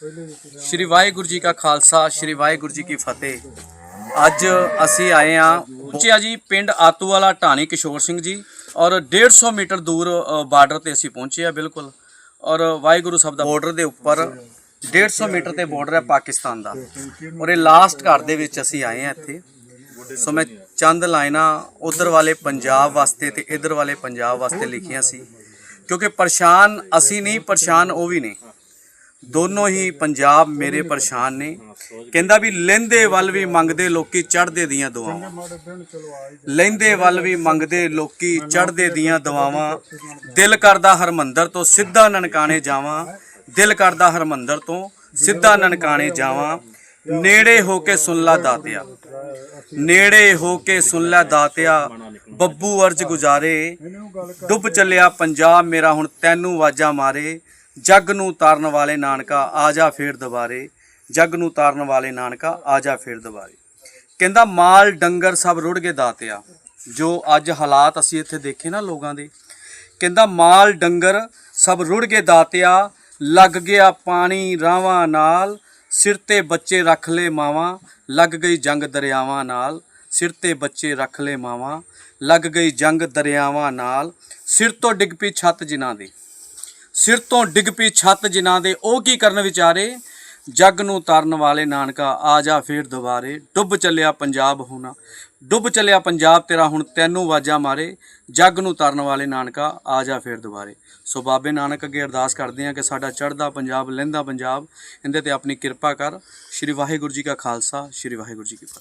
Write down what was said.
ਸ਼੍ਰੀ ਵਾਹਿਗੁਰੂ ਜੀ ਕਾ ਖਾਲਸਾ, ਸ਼੍ਰੀ ਵਾਹਿਗੁਰੂ ਜੀ ਕੀ ਫਤਿਹ। ਅੱਜ ਅਸੀਂ ਆਏ ਆ ਪਹੁੰਚਿਆ ਜੀ ਪਿੰਡ ਆਤੂ ਵਾਲਾ ਢਾਣੀ ਕਿਸ਼ੋਰ ਸਿੰਘ ਜੀ ਔਰ 150 ਮੀਟਰ ਦੂਰ ਬਾਰਡਰ ਤੇ ਅਸੀਂ ਪਹੁੰਚੇ ਆ ਬਿਲਕੁਲ। ਔਰ ਵਾਹਿਗੁਰੂ ਸਾਹਿਬ ਦਾ ਬਾਰਡਰ ਦੇ ਉੱਪਰ 150 ਮੀਟਰ ਤੇ ਬਾਰਡਰ ਹੈ ਪਾਕਿਸਤਾਨ ਦਾ। ਔਰ ਇਹ ਲਾਸਟ ਘਰ ਦੇ ਵਿੱਚ ਅਸੀਂ ਆਏ ਆ ਇੱਥੇ। ਸੋ ਮੈਂ ਚੰਦ ਲਾਈਨਾਂ ਉਧਰ ਵਾਲੇ ਪੰਜਾਬ ਵਾਸਤੇ ਤੇ ਇਧਰ ਵਾਲੇ ਪੰਜਾਬ ਵਾਸਤੇ ਲਿਖੀਆਂ ਸੀ। ਕਿਉਂਕਿ ਪਰੇਸ਼ਾਨ ਅਸੀਂ ਨਹੀਂ, ਪਰੇਸ਼ਾਨ ਉਹ ਵੀ ਨਹੀਂ। ਦੋਨੋਂ ਹੀ ਪੰਜਾਬ ਮੇਰੇ ਪਰੇਸ਼ਾਨ ਨੇ। ਕਹਿੰਦਾ ਵੀ ਲੈਂਦੇ ਵੱਲ ਵੀ ਮੰਗਦੇ ਲੋਕੀ ਚੜ੍ਹਦੇ ਦੀਆਂ ਦੁਆਵਾਂ। ਲੈਂਦੇ ਵੱਲ ਵੀ ਮੰਗਦੇ ਲੋਕੀ ਚੜ੍ਹਦੇ ਦੀਆਂ ਦੁਆਵਾਂ। ਦਿਲ ਕਰਦਾ ਹਰਮੰਦਰ ਤੋਂ ਸਿੱਧਾ ਨਨਕਾਣੇ ਜਾਵਾਂ। ਦਿਲ ਕਰਦਾ ਹਰਮੰਦਰ ਤੋਂ ਸਿੱਧਾ ਨਨਕਾਣੇ ਜਾਵਾਂ। ਨੇੜੇ ਹੋ ਕੇ ਸੁਣ ਲਾ ਦਾਤਿਆ। ਨੇੜੇ ਹੋ ਕੇ ਸੁਣ ਲੈ ਦਾਤਿਆ। ਬੱਬੂ ਅਰਜ ਗੁਜ਼ਾਰੇ। ਡੁੱਬ ਚੱਲਿਆ ਪੰਜਾਬ ਮੇਰਾ ਹੁਣ ਤੈਨੂੰ ਆਵਾਜ਼ਾਂ ਮਾਰੇ। ਜੱਗ ਨੂੰ ਤਾਰਨ ਵਾਲੇ ਨਾਨਕਾ ਆ ਜਾ ਫੇਰ ਦੁਬਾਰੇ, ਜੱਗ ਨੂੰ ਤਾਰਨ ਵਾਲੇ ਨਾਨਕਾ ਆ ਜਾ ਫੇਰ ਦੁਬਾਰੇ। ਕਹਿੰਦਾ, ਮਾਲ, ਡੰਗਰ ਸਭ ਰੁੜ ਗਏ ਦਾਤਿਆ। ਜੋ ਅੱਜ ਹਾਲਾਤ ਅਸੀਂ ਇੱਥੇ ਦੇਖੇ ਨਾ ਲੋਕਾਂ ਦੇ। ਕਹਿੰਦਾ, ਮਾਲ, ਡੰਗਰ ਸਭ ਰੁੜ ਗਏ ਦਾਤਿਆ, ਲੱਗ ਗਿਆ ਪਾਣੀ ਰਾਵਾਂ ਨਾਲ, ਸਿਰ ਤੇ ਬੱਚੇ ਰੱਖ ਲੈ ਮਾਵਾਂ, ਲੱਗ ਗਈ ਜੰਗ ਦਰਿਆਵਾਂ ਨਾਲ, ਸਿਰ ਤੇ ਬੱਚੇ ਰੱਖ ਲੈ ਮਾਵਾਂ, ਲੱਗ ਗਈ ਜੰਗ ਦਰਿਆਵਾਂ ਨਾਲ, ਸਿਰ ਤੋਂ ਡਿੱਗ ਪਈ ਛੱਤ ਜਿਨ੍ਹਾਂ ਦੀ। ਸਿਰ ਤੋਂ ਡਿੱਗ ਪਈ ਛੱਤ ਜਿਨ੍ਹਾਂ ਦੇ ਉਹ ਕੀ ਕਰਨ ਵਿਚਾਰੇ? ਜੱਗ ਨੂੰ ਤਰਨ ਵਾਲੇ ਨਾਨਕਾ, ਆ ਜਾ ਫੇਰ ਦੁਬਾਰੇ। ਡੁੱਬ ਚੱਲਿਆ ਪੰਜਾਬ ਹੁਣਾ। ਡੁੱਬ ਚੱਲਿਆ ਪੰਜਾਬ, ਤੇਰਾ ਹੁਣ ਤੈਨੂੰ ਵਾਜਾ ਮਾਰੇ। ਜੱਗ ਨੂੰ ਤਰਨ ਵਾਲੇ ਨਾਨਕਾ, ਆ ਜਾ ਫੇਰ ਦੁਬਾਰੇ। ਸੋ ਬਾਬੇ ਨਾਨਕ ਅੱਗੇ ਅਰਦਾਸ ਕਰਦੇ ਹਾਂ ਕਿ ਸਾਡਾ ਚੜ੍ਹਦਾ ਪੰਜਾਬ ਲਹਿੰਦਾ ਪੰਜਾਬ। ਇਹਦੇ ਤੇ ਆਪਣੀ ਕਿਰਪਾ ਕਰ। ਸ਼੍ਰੀ ਵਾਹਿਗੁਰੂ ਜੀ ਕਾ ਖਾਲਸਾ, ਸ਼੍ਰੀ ਵਾਹਿਗੁਰੂ ਜੀ ਕੀ ਫਤਿਹ।